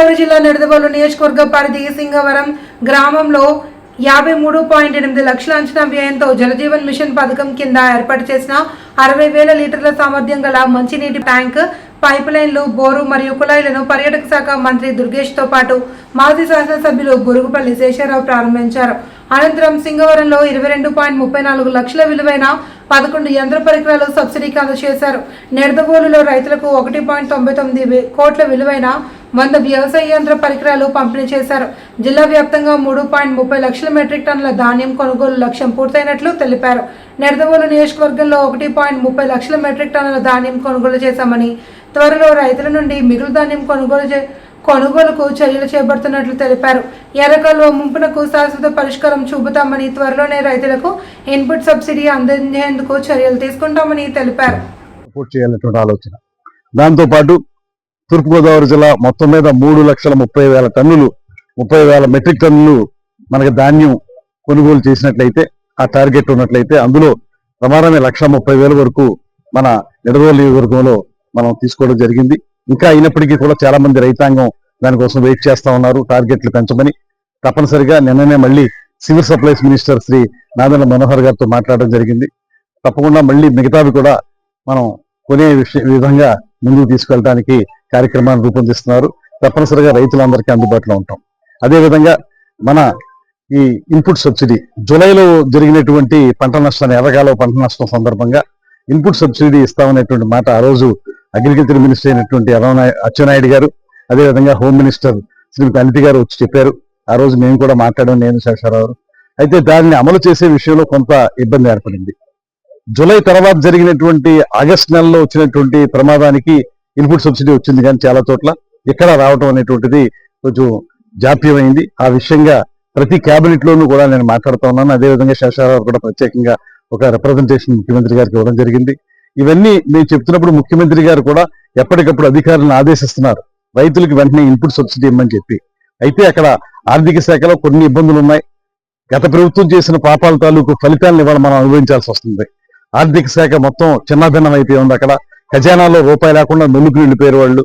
గోదావరి జిల్లా నిడదవోలు నియోజకవర్గ పరిధి సింగవరం గ్రామంలో యాభై మూడు పాయింట్ ఎనిమిది లక్షల అంచనా వ్యయంతో జలజీవన్ మిషన్ పథకం కింద ఏర్పాటు చేసిన అరవై వేల లీటర్ల సామర్థ్యం గల మంచినీటి ట్యాంక్ పైప్ లైన్లు బోరు మరియు కుళాయిలను పర్యాటక శాఖ మంత్రి దుర్గేష్తో పాటు మాజీ శాసనసభ్యులు బురుగుపల్లి శేషారావు ప్రారంభించారు. అనంతరం సింగవరంలో ఇరవై రెండు పాయింట్ ముప్పై నాలుగు లక్షల విలువైన పదకొండు యంత్ర పరికరాలు సబ్సిడీకి అందజేశారు నెడదవోలులో రైతులకు ఒకటి పాయింట్ తొంభై తొమ్మిది కోట్ల విలువైన వంద వ్యవసాయ యంత్ర పరికరాలు పంపిణీ చేశారు. జిల్లా వ్యాప్తంగా మూడు పాయింట్ ముప్పై లక్షల మెట్రిక్ టన్నుల ధాన్యం కొనుగోలు లక్ష్యం పూర్తయినట్లు తెలిపారు. నెడదవోలు నియోజకవర్గంలో ఒకటి పాయింట్ ముప్పై లక్షల మెట్రిక్ టన్నుల ధాన్యం కొనుగోలు చేశామని త్వరలో రైతుల నుండి మిగులు ధాన్యం కొనుగోలు చే కొనుగోలుకు చర్యలు చేపడుతున్నట్లు తెలిపారు. ఎర్రకాలువ ముంపునకు శాశ్వత పరిష్కారం చూపుతామని త్వరలోనే రైతులకు ఇన్పుట్ సబ్సిడీ అందించేందుకు చర్యలు తీసుకుంటామని తెలిపారు. ఆలోచన. దాంతోపాటు తూర్పుగోదావరి జిల్లా మొత్తం మీద మూడు లక్షల ముప్పై వేల టన్నులు ముప్పై వేల మెట్రిక్ టన్నులు మనకి ధాన్యం కొనుగోలు చేసినట్లయితే ఆ టార్గెట్ ఉన్నట్లయితే అందులో ప్రమాణమే లక్ష ముప్పై వేల వరకు మన నిడదోలు నియోజకవర్గంలో మనం తీసుకోవడం జరిగింది. ఇంకా అయినప్పటికీ కూడా చాలా మంది రైతాంగం దానికోసం వెయిట్ చేస్తా ఉన్నారు టార్గెట్లు పెంచమని. తప్పనిసరిగా నిన్ననే మళ్ళీ civil supplies minister Shri Nadendla Manohar గారితో మాట్లాడడం జరిగింది. తప్పకుండా మళ్ళీ మిగతావి కూడా మనం కొనే విషయ విధంగా ముందుకు తీసుకెళ్ళడానికి కార్యక్రమాన్ని రూపొందిస్తున్నారు. తప్పనిసరిగా రైతులందరికీ అందుబాటులో ఉంటాం. అదేవిధంగా మన ఈ ఇన్పుట్ సబ్సిడీ జూలైలో జరిగినటువంటి పంట నష్టాన్ని ఎర్రగాలో పంట నష్టం సందర్భంగా ఇన్పుట్ సబ్సిడీ ఇస్తామనేటువంటి మాట ఆ రోజు అగ్రికల్చర్ మినిస్టర్ అయినటువంటి అరవనాయ అచ్చెన్నాయుడు గారు అదేవిధంగా హోమ్ మినిస్టర్ శ్రీమతి అనితి గారు వచ్చి చెప్పారు. ఆ రోజు మేము కూడా మాట్లాడడం నేను శేషారావు. అయితే దాన్ని అమలు చేసే విషయంలో కొంత ఇబ్బంది ఏర్పడింది. జూలై తర్వాత జరిగినటువంటి ఆగస్ట్ నెలలో వచ్చినటువంటి ప్రమాదానికి ఇన్పుట్ సబ్సిడీ వచ్చింది కానీ చాలా చోట్ల ఇక్కడ రావటం అనేటువంటిది కొంచెం జాప్యమైంది. ఆ విషయంగా ప్రతి క్యాబినెట్ లోనూ కూడా నేను మాట్లాడుతూ ఉన్నాను. అదేవిధంగా శేషారావు కూడా ప్రత్యేకంగా ఒక రిప్రజెంటేషన్ ముఖ్యమంత్రి గారికి ఇవ్వడం జరిగింది. ఇవన్నీ మేము చెప్తున్నప్పుడు ముఖ్యమంత్రి గారు కూడా ఎప్పటికప్పుడు అధికారులను ఆదేశిస్తున్నారు. రైతులకు వెంటనే ఇన్పుట్ సబ్సిడీ ఇవ్వమని చెప్పి. అయితే అక్కడ ఆర్థిక శాఖలో కొన్ని ఇబ్బందులు ఉన్నాయి గత ప్రభుత్వం చేసిన పాపాల తాలూకు ఫలితాలను ఇవాళ మనం అనుభవించాల్సి వస్తుంది. ఆర్థిక శాఖ మొత్తం చిన్నభిన్నం అయిపోయి ఉంది అక్కడ. ఖజానాలో రూపాయి లేకుండా నొల్లుకు వెళ్ళిపోయారు వాళ్ళు.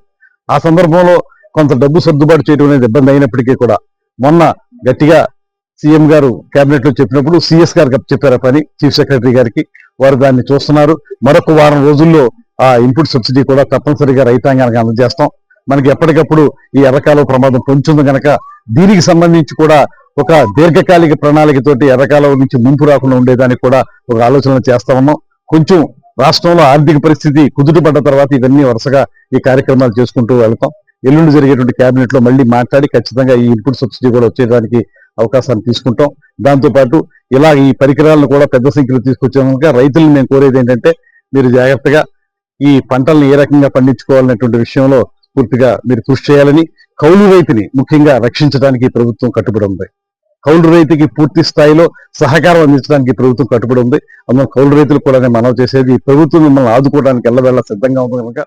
ఆ సందర్భంలో కొంత డబ్బు సర్దుబాటు చేయడం అనేది ఇబ్బంది అయినప్పటికీ కూడా మొన్న గట్టిగా సీఎం గారు కేబినెట్లో చెప్పినప్పుడు సిఎస్ గారికి చెప్పారు పని. చీఫ్ సెక్రటరీ గారికి వారు దాన్ని చూస్తున్నారు. మరొక వారం రోజుల్లో ఆ ఇన్పుట్ సబ్సిడీ కూడా తప్పనిసరిగా రైతాంగానికి అందజేస్తాం. మనకి ఎప్పటికప్పుడు ఈ ఎర్రకాల ప్రమాదం పెంచుంది కనుక దీనికి సంబంధించి కూడా ఒక దీర్ఘకాలిక ప్రణాళికతోటి ఎర్రకాలం నుంచి ముంపు రాకుండా ఉండేదానికి కూడా ఒక ఆలోచన చేస్తా ఉన్నాం. కొంచెం రాష్ట్రంలో ఆర్థిక పరిస్థితి కుదుటపడ్డ తర్వాత ఇవన్నీ వరుసగా ఈ కార్యక్రమాలు చేసుకుంటూ వెళ్తాం. ఎల్లుండి జరిగేటువంటి కేబినెట్లో మళ్ళీ మాట్లాడి ఖచ్చితంగా ఈ ఇన్పుట్ సబ్సిడీ కూడా వచ్చేదానికి అవకాశాన్ని తీసుకుంటాం. దాంతో పాటు ఇలా ఈ పరికరాలను కూడా పెద్ద సంఖ్యలో తీసుకొచ్చాం కనుక రైతులను మేము కోరేది ఏంటంటే మీరు జాగ్రత్తగా ఈ పంటలను ఏ రకంగా పండించుకోవాలనేటువంటి విషయంలో పూర్తిగా మీరు కృషి చేయాలని కౌలు రైతుని ముఖ్యంగా రక్షించడానికి ప్రభుత్వం కట్టుబడి ఉంది. కౌలు రైతుకి పూర్తి స్థాయిలో సహకారం అందించడానికి ప్రభుత్వం కట్టుబడి ఉంది. అందులో కౌలు రైతులు కూడా మనం మనవి చేసేది ప్రభుత్వం మిమ్మల్ని ఆదుకోవడానికి ఎల్లవేళ సిద్ధంగా ఉంది కనుక